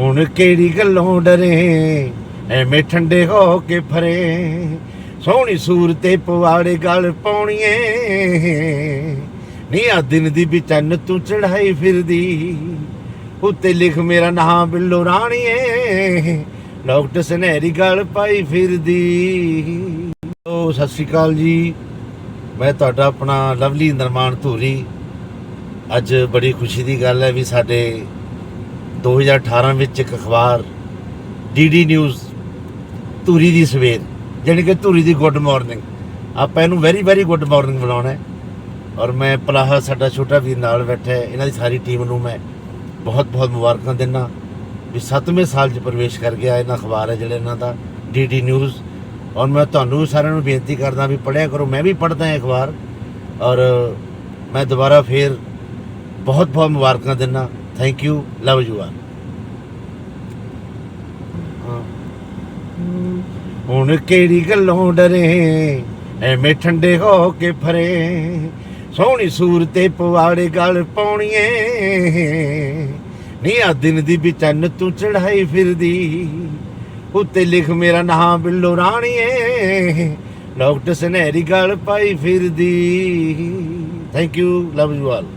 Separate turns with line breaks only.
ਹੁਣ ਕਿਹੜੀ ਗੱਲੋਂ ਡਰੇ? ਐਵੇਂ ਠੰਡੇ ਹੋ ਕੇ ਫਰੇ। ਸੋਹਣੀ ਸੂਰਤੇ ਪਵਾੜੇ ਗਲ ਪਾਉਣੀਏ। ਨੀ ਆ ਦਿਨ ਦੀ ਵੀ ਚੰਨ ਤੂੰ ਚੜਾਈ ਫਿਰਦੀ। ਉੱਤੇ ਲਿਖ ਮੇਰਾ ਨਾਮ ਬਿੱਲੋ ਰਾਣੀਏ। ਲੋਕਟ ਸਨਹਿਰੀ ਗਲ ਪਾਈ ਫਿਰਦੀ। ਓ, ਸਤਿ ਸ਼੍ਰੀ ਅਕਾਲ ਜੀ। ਮੈਂ ਤੁਹਾਡਾ ਆਪਣਾ ਲਵਲੀ ਨਿਰਮਾਣ ਧੂਰੀ। ਅੱਜ ਬੜੀ ਖੁਸ਼ੀ ਦੀ ਗੱਲ ਹੈ ਵੀ ਸਾਡੇ 2018 ਵਿੱਚ ਇੱਕ ਅਖਬਾਰ ਡੀਡੀ ਨਿਊਜ਼, ਧੂਰੀ ਦੀ ਸਵੇਰ, ਜਾਣੀ ਕਿ ਧੂਰੀ ਦੀ ਗੁੱਡ ਮਾਰਨਿੰਗ। ਆਪਾਂ ਇਹਨੂੰ ਵੈਰੀ ਵੈਰੀ ਗੁੱਡ ਮਾਰਨਿੰਗ ਬੁਲਾਉਣਾ ਹੈ। ਔਰ ਮੈਂ ਪਲਾਹਾ ਸਾਡਾ ਛੋਟਾ ਵੀਰ ਨਾਲ ਬੈਠਾ ਹੈ। ਇਹਨਾਂ ਦੀ ਸਾਰੀ ਟੀਮ ਨੂੰ ਮੈਂ ਬਹੁਤ ਬਹੁਤ ਮੁਬਾਰਕਾਂ ਦਿੰਦਾ ਵੀ 7ਵੇਂ ਸਾਲ 'ਚ ਪ੍ਰਵੇਸ਼ ਕਰ ਗਿਆ ਇਹਨਾਂ ਅਖਬਾਰ ਹੈ ਜਿਹੜਾ ਇਹਨਾਂ ਦਾ ਡੀਡੀ ਨਿਊਜ਼। ਔਰ ਮੈਂ ਤੁਹਾਨੂੰ ਸਾਰਿਆਂ ਨੂੰ ਬੇਨਤੀ ਕਰਦਾ ਵੀ ਪੜ੍ਹਿਆ ਕਰੋ, ਮੈਂ ਵੀ ਪੜ੍ਹਦਾ ਹਾਂ ਅਖਬਾਰ। ਔਰ ਮੈਂ ਦੁਬਾਰਾ ਫੇਰ ਬਹੁਤ ਬਹੁਤ ਮੁਬਾਰਕਾਂ ਦਿੰਦਾ thank you love you all ਹੁਣ ਕਿਹੜੀ ਗੱਲੋਂ ਡਰੇ? ਐਵੇਂ ਠੰਡੇ ਹੋ ਕੇ ਫਰੇ। ਸੋਹਣੀ ਸੂਰਤੇ ਪਵਾੜੇ ਗਲ ਪਾਉਣੀਏ। ਨੀ ਆ ਦਿਨ ਦੀ ਵੀ ਚੰਨ ਤੂੰ ਚੜਾਈ ਫਿਰਦੀ। ਉੱਤੇ ਲਿਖ ਮੇਰਾ ਨਾਮ ਬਿੱਲੋ ਰਾਣੀਏ। ਲੋਕਟ ਸੁਨਹਿਰੀ ਗਲ ਪਾਈ ਫਿਰਦੀ। Thank you love you all